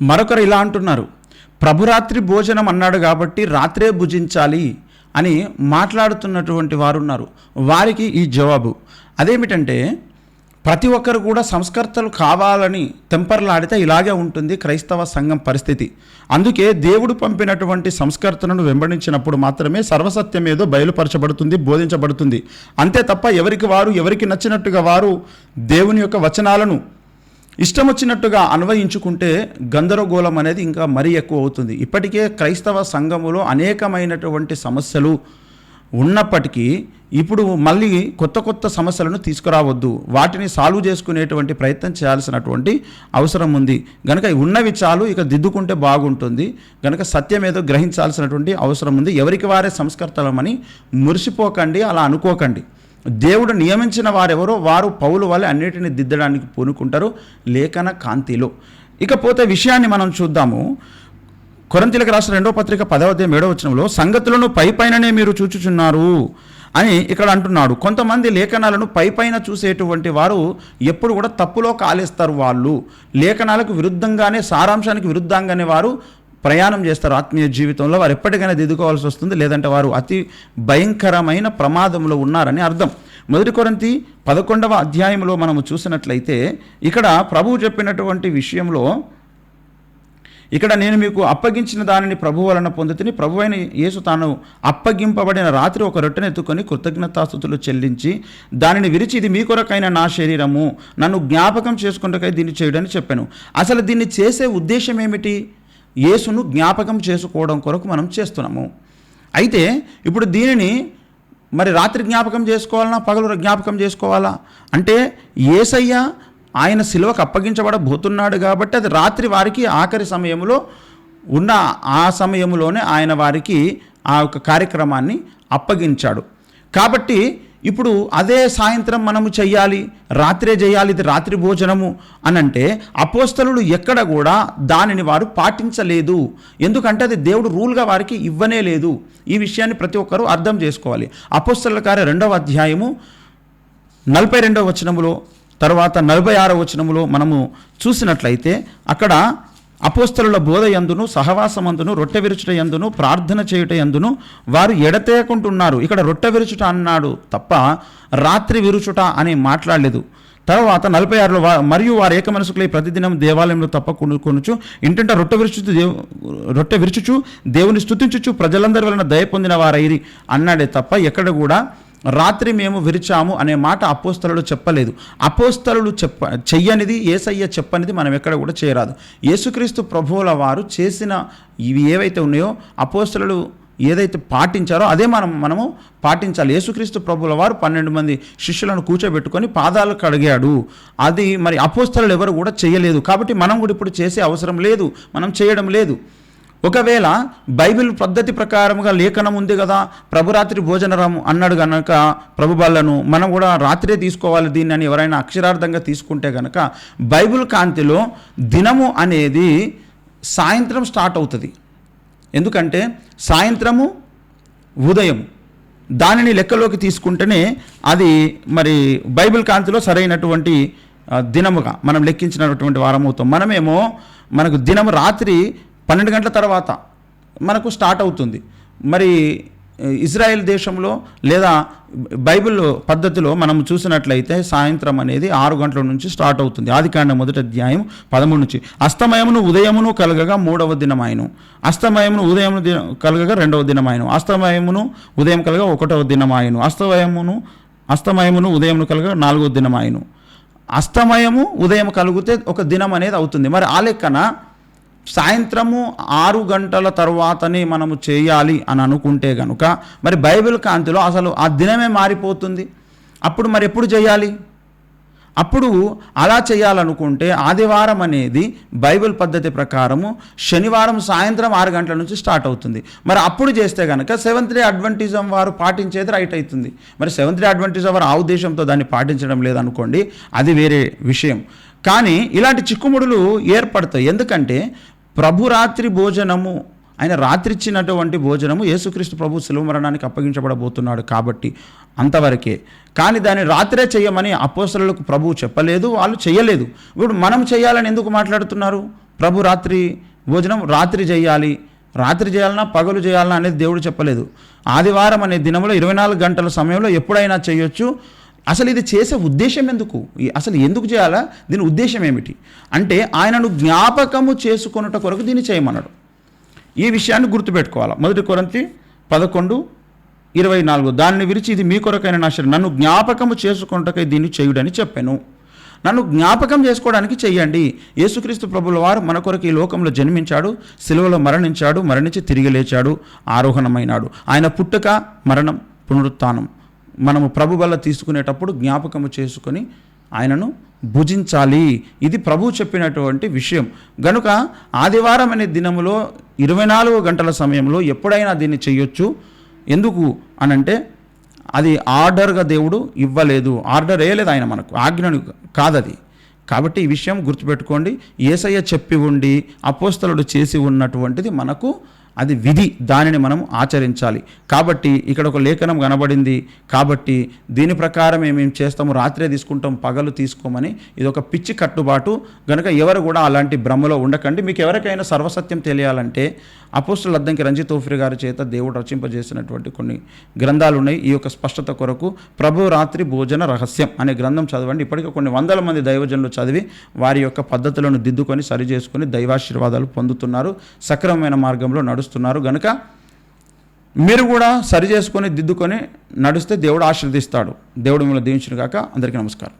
మరొకరు ఇలా అంటున్నారు ప్రభురాత్రి భోజనం అన్నాడు కాబట్టి రాత్రే భుజించాలి అని మాట్లాడుతున్నటువంటి వారు ఉన్నారు. వారికి ఈ జవాబు అదేమిటంటే ప్రతి ఒక్కరు కూడా సంస్కర్తలు కావాలని తెంపర్లాడితే ఇలాగే ఉంటుంది క్రైస్తవ సంఘం పరిస్థితి. అందుకే దేవుడు పంపినటువంటి సంస్కర్తలను వెంబడించినప్పుడు మాత్రమే సర్వసత్యం ఏదో బయలుపరచబడుతుంది బోధించబడుతుంది. అంతే తప్ప ఎవరికి వారు ఎవరికి నచ్చినట్టుగా వారు దేవుని యొక్క వచనాలను ఇష్టం వచ్చినట్టుగా అన్వయించుకుంటే గందరగోళం అనేది ఇంకా మరీ ఎక్కువ అవుతుంది. ఇప్పటికే క్రైస్తవ సంఘములో అనేకమైనటువంటి సమస్యలు ఉన్నప్పటికీ ఇప్పుడు మళ్ళీ కొత్త కొత్త సమస్యలను తీసుకురావద్దు. వాటిని సాల్వ్ చేసుకునేటువంటి ప్రయత్నం చేయాల్సినటువంటి అవసరం ఉంది. గనక ఉన్నవి చాలు ఇక దిద్దుకుంటే బాగుంటుంది. గనక సత్యం ఏదో గ్రహించాల్సినటువంటి అవసరం ఉంది. ఎవరికి వారే సంస్కర్తలమని మురిసిపోకండి అలా అనుకోకండి. దేవుడు నియమించిన వారెవరో వారు పౌలు వల్ల అన్నిటిని దిద్దడానికి పూనుకుంటారు లేఖన కాంతిలో. ఇకపోతే విషయాన్ని మనం చూద్దాము. కొరంతిలకు రాసిన రెండో పత్రిక పదవ అధ్యాయం ఏడవ వచనంలో సంగతులను పై పైననే మీరు చూచుచున్నారు అని ఇక్కడ అంటున్నాడు. కొంతమంది లేఖనాలను పై పైన చూసేటువంటి వారు ఎప్పుడు కూడా తప్పులో కాలేస్తారు వాళ్ళు. లేఖనాలకు విరుద్ధంగానే సారాంశానికి విరుద్ధంగానే వారు ప్రయాణం చేస్తారు ఆత్మీయ జీవితంలో వారు ఎప్పటికైనా దిద్దుకోవాల్సి వస్తుంది. లేదంటే వారు అతి భయంకరమైన ప్రమాదంలో ఉన్నారని అర్థం. మొదటి కొరంతి పదకొండవ అధ్యాయంలో మనము చూసినట్లయితే ఇక్కడ ప్రభువు చెప్పినటువంటి విషయంలో ఇక్కడ నేను మీకు అప్పగించిన దానిని ప్రభు వలన పొందుతుని ప్రభు అయిన యేసు తాను అప్పగింపబడిన రాత్రి ఒక రొట్టెను ఎత్తుకొని కృతజ్ఞతాస్థుతులు చెల్లించి దానిని విరిచి ఇది మీ కొరకైన నా శరీరము నన్ను జ్ఞాపకం చేసుకుంటకై దీన్ని చేయడని చెప్పాను. అసలు దీన్ని చేసే ఉద్దేశం ఏమిటి? యేసును జ్ఞాపకం చేసుకోవడం కొరకు మనం చేస్తున్నాము. అయితే ఇప్పుడు దీనిని మరి రాత్రి జ్ఞాపకం చేసుకోవాలన్నా పగలు జ్ఞాపకం చేసుకోవాలా? అంటే ఏసయ్య ఆయన సిలువకు అప్పగించబడబోతున్నాడు కాబట్టి అది రాత్రి వారికి ఆఖరి సమయంలో ఉన్న ఆ సమయంలోనే ఆయన వారికి ఆ యొక్క కార్యక్రమాన్ని అప్పగించాడు. కాబట్టి ఇప్పుడు అదే సాయంత్రం మనము చెయ్యాలి రాత్రే చేయాలి ఇది రాత్రి భోజనము అని అంటే అపోస్తలు ఎక్కడ కూడా దానిని వారు పాటించలేదు. ఎందుకంటే అది దేవుడు రూల్గా వారికి ఇవ్వనే లేదు. ఈ విషయాన్ని ప్రతి ఒక్కరూ అర్థం చేసుకోవాలి. అపోస్తల కార్య రెండవ అధ్యాయము నలభై రెండవ వచనములో తర్వాత నలభై ఆరవ వచనములో మనము చూసినట్లయితే అక్కడ అపోస్తలుల బోధ యందును సహవాసమందును రొట్టె విరుచుట యందును ప్రార్థన చేయుట యందును వారు ఎడతేయకుంటున్నారు ఇక్కడ రొట్టె విరుచుట అన్నాడు తప్ప రాత్రి విరుచుట అని మాట్లాడలేదు. తర్వాత నలభై ఆరులో వా మరియు వారు ఏక మనసుకులై ప్రతిదినం దేవాలయంలో తప్ప కొనుకొనుచు కొనుచు రొట్టె విరుచుచు దేవు రొట్టె విరుచుచు దేవుని స్థుతించుచు ప్రజలందరి వలన దయ పొందిన వారైరి అన్నాడే తప్ప ఎక్కడ కూడా రాత్రి మేము విరిచాము అనే మాట అపోస్తలుడు చెప్పలేదు. అపోస్తలుడు చెప్ప చెయ్యనిది ఏసయ్య చెప్పనిది మనం ఎక్కడ కూడా చేయరాదు. యేసుక్రీస్తు ప్రభువుల వారు చేసిన ఇవి ఏవైతే ఉన్నాయో అపోస్తలుడు ఏదైతే పాటించారో అదే మనం మనము పాటించాలి. యేసుక్రీస్తు ప్రభుల వారు పన్నెండు మంది శిష్యులను కూర్చోబెట్టుకొని పాదాలు కడిగాడు. అది మరి అపోస్తలు ఎవరు కూడా చేయలేదు. కాబట్టి మనం కూడా ఇప్పుడు చేసే అవసరం లేదు. మనం చేయడం లేదు. ఒకవేళ బైబిల్ పద్ధతి ప్రకారముగా లేఖనం ఉంది కదా ప్రభురాత్రి భోజనరం అన్నాడు గనక ప్రభుబలను మనం కూడా రాత్రే తీసుకోవాలి దీన్ని అని ఎవరైనా అక్షరార్థంగా తీసుకుంటే గనక బైబిల్ కాంతిలో దినము అనేది సాయంత్రం స్టార్ట్ అవుతుంది. ఎందుకంటే సాయంత్రము ఉదయం దానిని లెక్కలోకి తీసుకుంటేనే అది మరి బైబిల్ కాంతిలో సరైనటువంటి దినముగా మనం లెక్కించినటువంటి వారం అవుతాం మనమేమో మనకు దినం రాత్రి పన్నెండు గంటల తర్వాత మనకు స్టార్ట్ అవుతుంది. మరి ఇజ్రాయెల్ దేశంలో లేదా బైబిల్ పద్ధతిలో మనం చూసినట్లయితే సాయంత్రం అనేది ఆరు గంటల నుంచి స్టార్ట్ అవుతుంది. ఆదికాండ మొదటి అధ్యాయం పదమూడు నుంచి. అస్తమయమును ఉదయమును కలగగా మూడవ దినమాయను. అస్తమయమును ఉదయం దిన కలగగా రెండవ దినమాయను. అస్తమయమును ఉదయం కలగ ఒకటవ దినమాయను. అస్తమయమును అస్తమయమును ఉదయమును కలగ నాలుగవ దినమాయను. అస్తమయము ఉదయం కలిగితే ఒక దినం అనేది అవుతుంది. మరి ఆ లెక్కన సాయంత్రము ఆరు గంటల తర్వాతనే మనము చేయాలి అని అనుకుంటే కనుక మరి బైబిల్ కాంతిలో అసలు ఆ దినమే మారిపోతుంది. అప్పుడు మరి ఎప్పుడు చేయాలి? అప్పుడు అలా చేయాలనుకుంటే ఆదివారం అనేది బైబిల్ పద్ధతి ప్రకారము శనివారం సాయంత్రం ఆరు గంటల నుంచి స్టార్ట్ అవుతుంది. మరి అప్పుడు చేస్తే కనుక సెవెంత్ డే అడ్వంటిజం వారు పాటించేది రైట్ అవుతుంది మరి సెవెంత్ డే అడ్వంటిజం వారు ఆ ఉద్దేశంతో దాన్ని పాటించడం లేదనుకోండి అది వేరే విషయం. కానీ ఇలాంటి చిక్కుముడులు ఏర్పడతాయి. ఎందుకంటే ప్రభురాత్రి భోజనము ఆయన రాత్రిచ్చినటువంటి భోజనము యేసుక్రీస్తు ప్రభు శిలువ మరణానికి అప్పగించబడబోతున్నాడు కాబట్టి అంతవరకే. కానీ దాన్ని రాత్రే చేయమని అపోసలకు ప్రభువు చెప్పలేదు వాళ్ళు చేయలేదు. ఇప్పుడు మనం చేయాలని ఎందుకు మాట్లాడుతున్నారు? ప్రభు రాత్రి భోజనం రాత్రి చేయాలి. రాత్రి చేయాలన్నా పగలు చేయాలన్నా అనేది దేవుడు చెప్పలేదు. ఆదివారం అనే దినంలో ఇరవై నాలుగు గంటల సమయంలో ఎప్పుడైనా చేయొచ్చు. అసలు ఇది చేసే ఉద్దేశం ఎందుకు? అసలు ఎందుకు చేయాలా? దీని ఉద్దేశం ఏమిటి? అంటే ఆయనను జ్ఞాపకము చేసుకొనుట కొరకు దీన్ని చేయమన్నాడు. ఈ విషయాన్ని గుర్తుపెట్టుకోవాలి? మొదటి కొరంతి పదకొండు ఇరవై నాలుగు. దాన్ని విరిచి ఇది మీ కొరకైన నా శరీరం. నన్ను జ్ఞాపకము చేసుకొనుటకై దీన్ని చేయుడని చెప్పాను. నన్ను జ్ఞాపకం చేసుకోవడానికి చెయ్యండి. యేసుక్రీస్తు ప్రభుల వారు మన కొరకు ఈ లోకంలో జన్మించాడు సిలువలో మరణించాడు మరణించి తిరిగి లేచాడు ఆరోహణమైనాడు. ఆయన పుట్టుక మరణం పునరుత్నం మనము ప్రభు వల్ల తీసుకునేటప్పుడు జ్ఞాపకము చేసుకొని ఆయనను భుజించాలి. ఇది ప్రభు చెప్పినటువంటి విషయం. గనుక ఆదివారం అనే దినములో ఇరవై నాలుగు గంటల సమయంలో ఎప్పుడైనా దీన్ని చేయొచ్చు. ఎందుకు అనంటే అది ఆర్డర్గా దేవుడు ఇవ్వలేదు. ఆర్డర్ వేయలేదు ఆయన మనకు. ఆజ్ఞను కాదది. కాబట్టి ఈ విషయం గుర్తుపెట్టుకోండి. ఏసయ్య చెప్పి ఉండి అపోస్తలుడు చేసి ఉన్నటువంటిది మనకు అది విధి దానిని మనం ఆచరించాలి. కాబట్టి ఇక్కడ ఒక లేఖనం కనబడింది. కాబట్టి దీని ప్రకారం మేము చేస్తాము? రాత్రే తీసుకుంటాం పగలు తీసుకోమని ఇది ఒక పిచ్చి కట్టుబాటు. గనుక ఎవరు కూడా అలాంటి భ్రమలో ఉండకండి. మీకు ఎవరికైనా సర్వసత్యం తెలియాలంటే అపోస్టుల అద్దంకి రంజిత్ తోఫ్రి గారి చేత దేవుడు రచింపజేసినటువంటి కొన్ని గ్రంథాలు ఉన్నాయి. ఈ యొక్క స్పష్టత కొరకు ప్రభు రాత్రి భోజన రహస్యం అనే గ్రంథం చదవండి. ఇప్పటికే కొన్ని వందల మంది దైవజనులు చదివి వారి యొక్క పద్ధతులను దిద్దుకొని సరి చేసుకొని దైవాశీర్వాదాలు పొందుతున్నారు. సక్రమమైన మార్గంలో నడుస్తున్నారు. గనుక మీరు కూడా సరి చేసుకొని దిద్దుకొని నడిస్తే దేవుడు ఆశీర్దిస్తాడు దేవుడు మిమ్మల్ని దీవించిన కాక అందరికీ నమస్కారం.